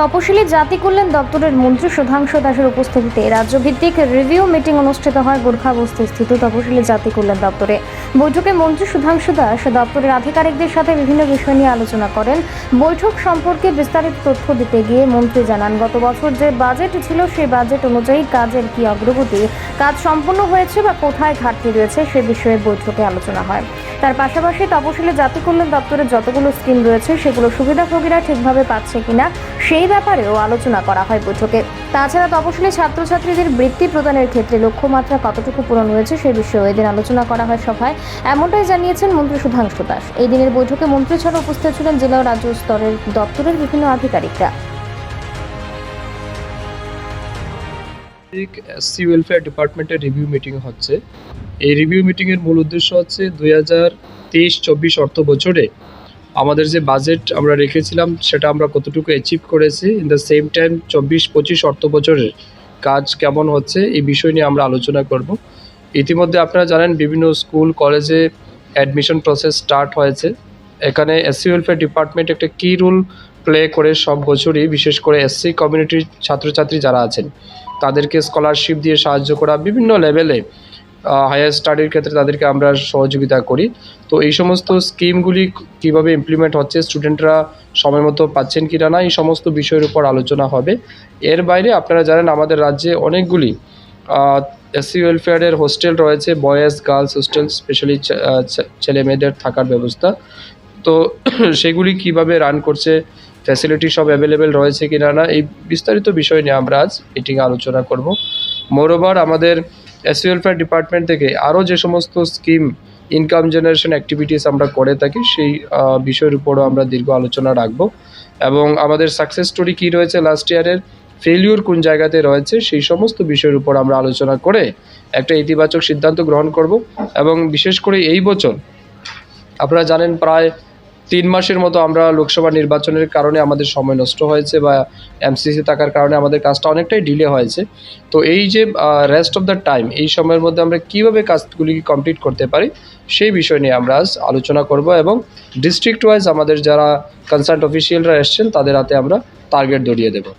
তপশিলি জাতি কল্যাণ দপ্তরের মন্ত্রী সুধাংশু দাসের উপস্থিতিতে রাজ্যভিত্তিক রিভিউ মিটিং অনুষ্ঠিত হয় গোর্খা বস্তিস্থিত তপশিলি জাতি কল্যাণ দপ্তরে। বৈঠকে মন্ত্রী সুধাংশু দাস দপ্তরের আধিকারিকদের সাথে বিভিন্ন বিষয় নিয়ে আলোচনা করেন। বৈঠক সম্পর্কে বিস্তারিত তথ্য দিতে গিয়ে মন্ত্রী জানান, গত বছর যে বাজেট ছিল সেই বাজেট অনুযায়ী কাজের কি অগ্রগতি, কাজ সম্পন্ন হয়েছে বা কোথায় ঘাটতি রয়েছে সে বিষয়ে বৈঠকে আলোচনা হয়। তার পাশাপাশি তপশিলি জাতি কল্যাণ দপ্তরের যতগুলো স্কিম রয়েছে সেগুলো সুবিধাভোগীরা ঠিকভাবে পাচ্ছে কিনা সেই ব্যাপারেও আলোচনা করা হয় বৈঠকে। তাছাড়া তপশিলি ছাত্রছাত্রীদের বৃত্তি প্রদানের ক্ষেত্রে লক্ষ্যমাত্রা কতটুকু পূরণ হয়েছে সে বিষয়েও এদিন আলোচনা করা হয় সভায়। এমনটাই জানিয়েছেন মন্ত্রী সুধাংশু দাস। এই দিনের বৈঠকে মন্ত্রী ছাড়া উপস্থিত ছিলেন জেলা ও রাজ্য স্তরের দপ্তরের বিভিন্ন আধিকারিকরা। এসসি ওয়েলফেয়ার ডিপার্টমেন্টের রিভিউ মিটিং হচ্ছে। এই রিভিউ মিটিংয়ের মূল উদ্দেশ্য হচ্ছে দুই হাজার তেইশ চব্বিশ অর্থ বছরে আমাদের যে বাজেট আমরা রেখেছিলাম, সেটা আমরা কতটুকু অ্যাচিভ করেছি? ইন দ্য সেম টাইম চব্বিশ, পঁচিশ অর্থ বছরের কাজ কেমন হচ্ছে, এই বিষয় নিয়ে আমরা আলোচনা করব। ইতিমধ্যে আপনারা জানেন, বিভিন্ন স্কুল, কলেজে অ্যাডমিশন প্রসেস স্টার্ট হয়েছে। এখানে এসসি ওয়েলফেয়ার ডিপার্টমেন্ট একটা কী রোল প্লে করে সব বছরই, বিশেষ করে এসসি কমিউনিটির ছাত্রছাত্রী যারা আছেন, তাদেরকে স্কলারশিপ দিয়ে সাহায্য করা, বিভিন্ন লেভেলে হায়ার স্টাডির ক্ষেত্রে তাদেরকে আমরা সহযোগিতা করি। তো এই সমস্ত স্কিমগুলি কীভাবে ইমপ্লিমেন্ট হচ্ছে স্টুডেন্টরা সময় মতো পাচ্ছেন কি না, এই সমস্ত বিষয়ের উপর আলোচনা হবে। এর বাইরে আপনারা জানেন, আমাদের রাজ্যে অনেকগুলি এসসি ওয়েলফেয়ারের হোস্টেল রয়েছে বয়েজ গার্লস হোস্টেল স্পেশালি ছেলে মেয়েদের থাকার ব্যবস্থা। তো সেগুলি কীভাবে রান করছে ফ্যাসিলিটি সব অ্যাভেলেবেল রয়েছে কি না, এই বিস্তারিত বিষয় নিয়ে আমরা আজ মিটিংয়ে আলোচনা করব। মোরওভার আমাদের এস ওয়েলফেয়ার ডিপার্টমেন্ট থেকে আরও যে সমস্ত স্কিম ইনকাম জেনারেশন অ্যাক্টিভিটিস আমরা করে থাকি, সেই বিষয়ের উপরও আমরা দীর্ঘ আলোচনা রাখব। এবং আমাদের সাকসেস স্টোরি কী রয়েছে লাস্ট ইয়ারের ফেলিউর কোন জায়গাতে রয়েছে, সেই সমস্ত বিষয়ের উপর আমরা আলোচনা করে একটা ইতিবাচক সিদ্ধান্ত গ্রহণ করব। এবং বিশেষ করে এই বছর, আপনারা জানেন প্রায় তিন মাসের মতো আমরা লোকসভা নির্বাচনের কারণে আমাদের সময় নষ্ট হয়েছে বা এমসিসি থাকার কারণে আমাদের কাজটা অনেকটাই ডিলে হয়েছে। তো এই যে রেস্ট অফ দ্য টাইম এই সময়ের মধ্যে আমরা কীভাবে কাজগুলি কমপ্লিট করতে পারি, সেই বিষয় নিয়ে আমরা আজ আলোচনা করব এবং ডিস্ট্রিক্ট ওয়াইজ আমাদের যারা কনসার্ট অফিসিয়ালরা এসছেন, তাদের হাতে আমরা টার্গেট ধরিয়ে দেবো।